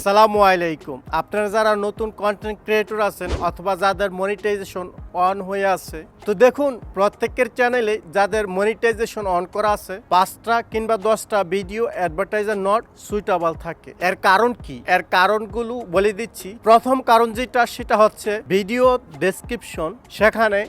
আসসালামু আলাইকুম। আপনারা যারা নতুন কন্টেন্ট ক্রিয়েটর আছেন অথবা যাদের মনিটাইজেশন অন হয়ে আছে, তো দেখুন, প্রত্যেকের চ্যানেলে যাদের মনিটাইজেশন অন করা আছে, পাঁচটা কিংবা দশটা ভিডিও অ্যাডভার্টাইজার নট সুইটেবল থাকে। এর কারণ কি? এর কারণগুলো বলে দিচ্ছি। প্রথম কারণ যেটা, সেটা হচ্ছে ভিডিও ডেসক্রিপশন সেখানে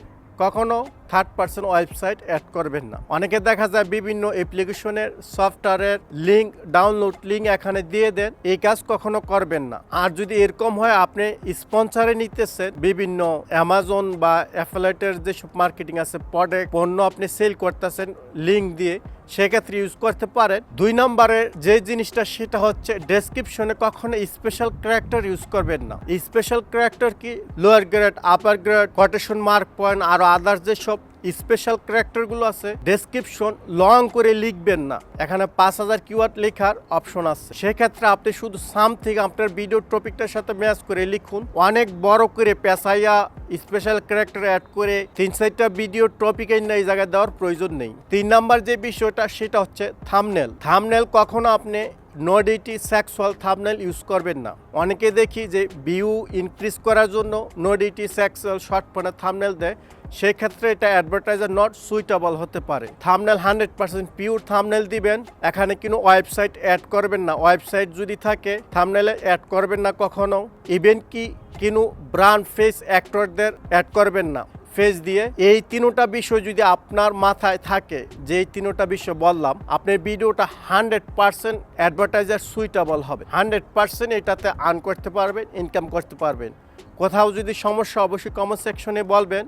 কখনো থার্ড পার্সন ওয়েবসাইট অ্যাড করবেন না। অনেকে দেখা যায় বিভিন্ন অ্যাপ্লিকেশনের সফটওয়্যারের লিঙ্ক ডাউনলোড লিঙ্ক এখানে দিয়ে দেন, এই কাজ কখনো করবেন না। আর যদি এরকম হয়, আপনি স্পন্সারে নিতেছেন বিভিন্ন অ্যামাজন বা অ্যাফলেটের যেসব মার্কেটিং আছে প্রোডাক্ট পণ্য আপনি সেল করতেছেন লিঙ্ক দিয়ে, সেক্ষেত্রে ইউজ করতে পারেন। দুই নম্বরের যে জিনিসটা, সেটা হচ্ছে ডেসক্রিপশনে কখনো স্পেশাল ক্যারেক্টার ইউজ করবেন না। স্পেশাল ক্যারেক্টার কি? Lower grade upper grade quotation mark point আরও আদার্স যেসব স্পেশাল ক্যারেক্টারগুলো আছে ডেসক্রিপশন লং করে লিখবেন না। এখানে পাঁচ হাজার কিওয়ার্ড লেখার অপশন আছে। সেক্ষেত্রে আপনি শুধু সামথিং আপনার ভিডিও টপিকটার সাথে ম্যাচ করে লিখুন। অনেক বড় করে পেশাইয়া স্পেশাল ক্যারেক্টার অ্যাড করে তিন চারটা ভিডিও টপিকে এই জায়গায় দেওয়ার প্রয়োজন নেই। তিন নাম্বার যে বিষয়টা, সেটা হচ্ছে থামনেল থামনেল কখনো আপনি নোডিটি সেক্সুয়াল থামনেল ইউজ করবেন না। অনেকে দেখি যে ভিউ ইনক্রিজ করার জন্য নোডিটি সেক্সুয়াল শর্ট ফোনে থামনেল দেয়। সেক্ষেত্রে এটা অ্যাডভার্টাইজার নট সুইটেবল হতে পারে। Thumbnail hundred percent pure thumbnail দিবেন। এখানে কোনো ওয়েবসাইট অ্যাড করবেন না। ওয়েবসাইট যদি থাকে থামনেলে অ্যাড করবেন না কখনো। ইভেন কি কোনো ব্রান্ড ফেস অ্যাক্টরদের অ্যাড করবেন না। ফেস দিয়ে, এই তিনোটা বিষয় যদি আপনার মাথায় থাকে যে এই তিনোটা বিষয় বললাম আপনার ভিডিওটা হান্ড্রেড পার্সেন্ট অ্যাডভার্টাইজার সুইটেবল হবে। হান্ড্রেড পার্সেন্ট এটাতে আর্ন করতে পারবেন ইনকাম করতে পারবেন। কোথাও যদি সমস্যা, অবশ্যই কমেন্ট সেকশনে বলবেন।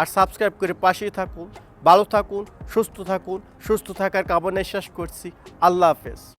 আর সাবস্ক্রাইব করে পাশেই থাকুন, ভালো থাকুন, সুস্থ থাকুন, সুস্থ থাকার কামনায় শেষ করছি। আল্লাহ হাফেজ।